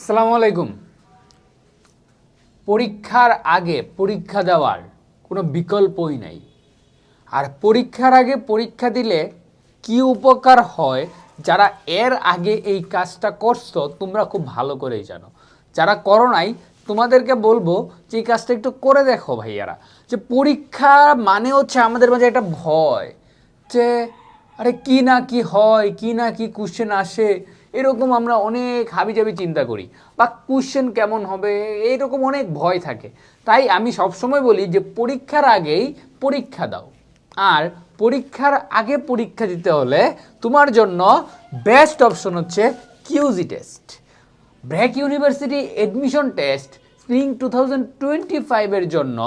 আসসালামু আলাইকুম। পরীক্ষার আগে পরীক্ষা দেওয়ার কোনো বিকল্পই নাই। আর পরীক্ষার আগে পরীক্ষা দিলে কি উপকার হয়, যারা এর আগে এই কাজটা করছ, তোমরা খুব ভালো করেই জানো। যারা করো নাই, তোমাদেরকে বলব যে এই কাজটা একটু করে দেখো ভাইয়ারা। যে পরীক্ষা মানে হচ্ছে আমাদের মাঝে একটা ভয় যে, আরে কি না কি হয়, কি না কি কোশ্চেন আসে এরকম আমরা অনেক হাবিজাবি চিন্তা করি। বা কোশ্চেন কেমন হবে? এইরকম অনেক ভয় থাকে। তাই আমি সবসময় বলি যে, পরীক্ষার আগেই পরীক্ষা দাও। আর পরীক্ষার আগে পরীক্ষা দিতে হলে তোমার জন্য বেস্ট অপশন হচ্ছে QG test BRAC University admission test spring two thousand twenty ফাইভের জন্য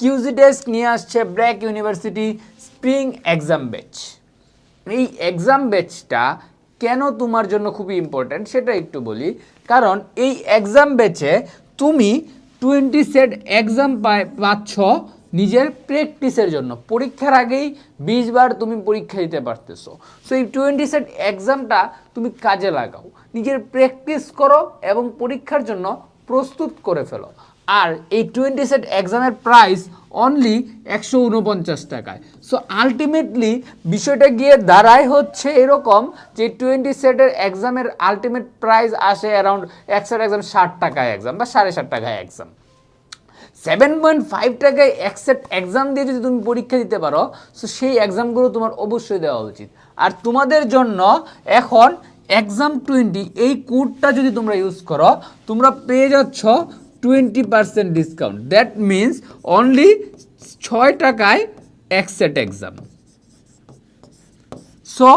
কিউজি টেস্ট নিয়ে আসছে BRAC University spring exam batch এই এক্সাম ব্যাচটা কেন তোমার জন্য খুবই ইম্পর্ট্যান্ট সেটা একটু বলি। কারণ এই এক্সাম ব্যাচে তুমি টোয়েন্টি সেট এক্সাম পাচ্ছ নিজের প্র্যাকটিসের জন্য। পরীক্ষার আগেই বিশ বার তুমি পরীক্ষা দিতে পারতেছো। সো এই টোয়েন্টি সেট এক্সামটা তুমি কাজে লাগাও। নিজের প্র্যাকটিস করো এবং পরীক্ষার জন্য প্রস্তুত করে ফেলো। আর এই টোয়েন্টি সেট এক্সামের প্রাইস অনলি একশো উনপঞ্চাশ টাকায়। সো আলটিমেটলি বিষয়টা গিয়ে দাঁড়ায় হচ্ছে এরকম যে টোয়েন্টি সেটের এক্সামের আলটিমেট প্রাইস আসে অ্যারাউন্ড এক সেট এক্সাম ষাট টাকায় এক্সাম বা সাড়ে ষাট টাকায় এক্সাম সেভেন পয়েন্ট ফাইভ টাকায় একসেট এক্সাম দিয়ে যদি তুমি পরীক্ষা দিতে পারো সো সেই এক্সামগুলো তোমার অবশ্যই দেওয়া উচিত। আর তোমাদের জন্য এখন এক্সাম টোয়েন্টি এই কোডটা যদি তোমরা ইউজ করো, তোমরা পেয়ে যাচ্ছ twenty percent discount that means only ছয় টাকায় একসেট exam so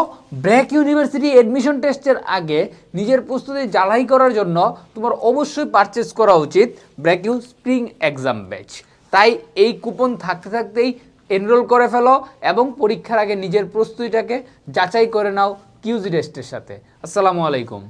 BRAC University admission টেস্টের আগে নিজের প্রস্তুতি জ্বালাই করার জন্য তোমার অবশ্যই পারচেস করা উচিত BRAC U spring exam batch তাই এই কুপন থাকতে থাকতেই এনরোল করে ফেলো এবং পরীক্ষার আগে নিজের প্রস্তুতিটাকে যাচাই করে নাও কিউজি টেস্টের সাথে। আসসালামু আলাইকুম।